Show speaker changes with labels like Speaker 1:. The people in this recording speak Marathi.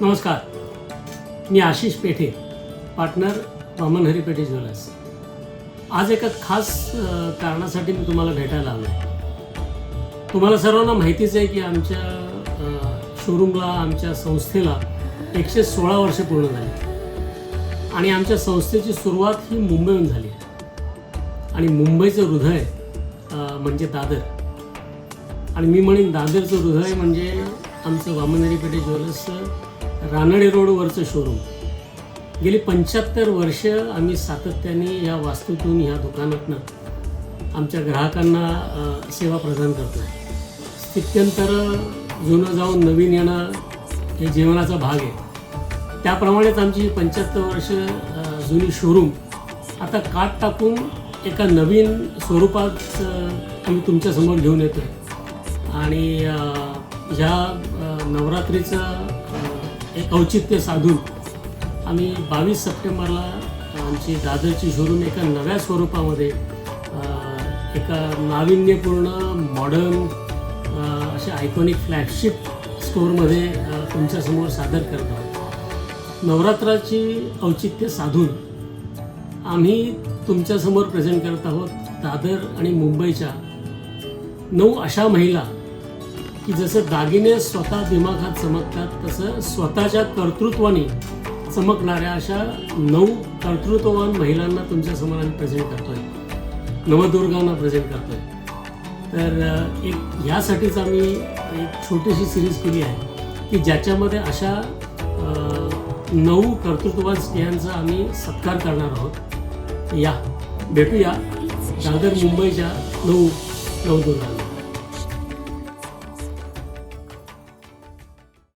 Speaker 1: नमस्कार. मी आशिष पेठे पार्टनर वामनहरी पेठे ज्वेलर्स. आज एका खास कारणासाठी मी तुम्हाला भेटायला आलो आहे तुम्हाला सर्वांना माहितीच आहे की आमच्या शोरूमला आमच्या संस्थेला एकशे सोळा वर्षे पूर्ण झाली. आणि आमच्या संस्थेची सुरुवात ही मुंबईहून झाली. आणि मुंबईचं हृदय म्हणजे दादर. आणि मी म्हणेन दादरचं हृदय म्हणजे आमचं वामनहरी पेठे ज्वेलर्सचं रानडे रोडवरचं शोरूम गेली पंच्याहत्तर वर्ष आम्ही सातत्याने या वास्तूतून ह्या दुकानातनं आमच्या ग्राहकांना सेवा प्रदान करतो स्थित्यंतर जुनं जाऊन नवीन येणं हे जीवनाचा भाग आहे. त्याप्रमाणेच आमची पंच्याहत्तर वर्ष जुनी शोरूम आता काट टाकून एका नवीन स्वरूपात आम्ही तुमच्यासमोर घेऊन येतो आणि ह्या नवरात्रीचं एक औचित्य साधून आम्ही बावीस सप्टेंबरला आमची दादरची शोरूम एका नव्या स्वरूपामध्ये एका नाविन्यपूर्ण मॉडर्न अशा आयकॉनिक फ्लॅगशिप स्टोअरमध्ये तुमच्यासमोर सादर करत आहोत. नवरात्राची औचित्य साधून आम्ही तुमच्यासमोर प्रेझेंट करत आहोत दादर आणि मुंबईच्या नऊ अशा महिला की जसं दागिने स्वतः दिमाखात चमकतात तसं स्वतःच्या कर्तृत्वाने चमकणाऱ्या अशा नऊ कर्तृत्ववान महिलांना तुमच्यासमोर आम्ही प्रेझेंट करतोय. नवदुर्गांना प्रेझेंट करतोय. तर एक ह्यासाठीच आम्ही एक छोटीशी सिरीज केली आहे की ज्याच्यामध्ये अशा नऊ कर्तृत्ववान स्त्रियांचा आम्ही सत्कार करणार आहोत. या. भेटूया. दादर मुंबईच्या नऊ नवदुर्गांना.